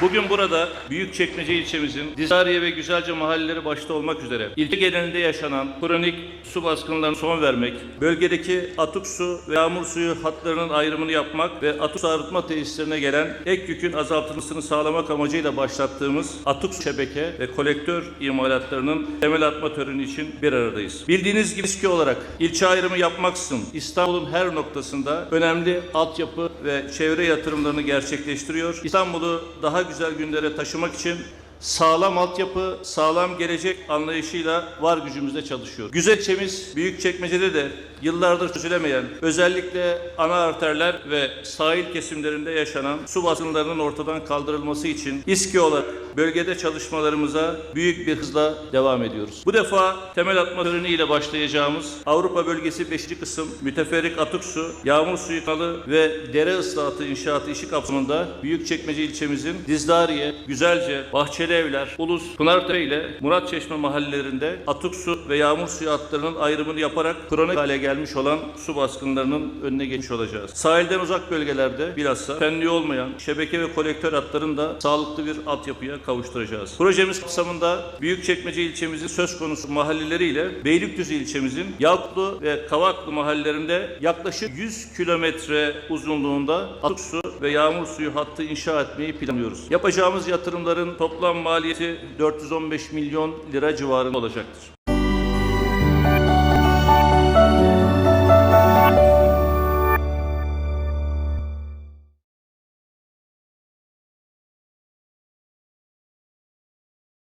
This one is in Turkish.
Bugün burada Büyükçekmece ilçemizin Dizariye ve Güzelce mahalleleri başta olmak üzere ilçe genelinde yaşanan kronik su baskınlarına son vermek, bölgedeki atık su ve yağmur suyu hatlarının ayrımını yapmak ve atık su arıtma tesislerine gelen ek yükün azaltılmasını sağlamak amacıyla başlattığımız atık su şebeke ve kolektör imalatlarının temel atma töreni için bir aradayız. Bildiğiniz gibi eski olarak ilçe ayrımı yapmaksızın İstanbul'un her noktasında önemli altyapı ve çevre yatırımlarını gerçekleştiriyor. İstanbul'u daha güzel günlere taşımak için sağlam altyapı, sağlam gelecek anlayışıyla var gücümüzle çalışıyor. Güzelçemiz Büyükçekmece'de de yıllardır çözülemeyen, özellikle ana arterler ve sahil kesimlerinde yaşanan su baskınlarının ortadan kaldırılması için İSKİ olarak bölgede çalışmalarımıza büyük bir hızla devam ediyoruz. Bu defa temel atma töreniyle başlayacağımız Avrupa bölgesi 5. kısım müteferrik atık su, yağmur suyu kanalı ve dere ıslahatı inşaatı işi kapsamında Büyükçekmece ilçemizin Dizdariye, Güzelce, Bahçeli Evler, Ulus, Pınartepe ile Muratçeşme mahallelerinde atık su ve yağmur suyu hatlarının ayrımını yaparak kronik hale gelmiş olan su baskınlarının önüne geçmiş olacağız. Sahilden uzak bölgelerde bilhassa fenli olmayan şebeke ve kolektör hatlarını da sağlıklı bir altyapıya kavuşturacağız. Projemiz kapsamında Büyükçekmece ilçemizin söz konusu mahalleleriyle Beylikdüzü ilçemizin Yalklı ve Kavaklı mahallelerinde yaklaşık 100 kilometre uzunluğunda atık su ve yağmur suyu hattı inşa etmeyi planlıyoruz. Yapacağımız yatırımların toplam maliyeti 415 milyon lira civarında olacaktır.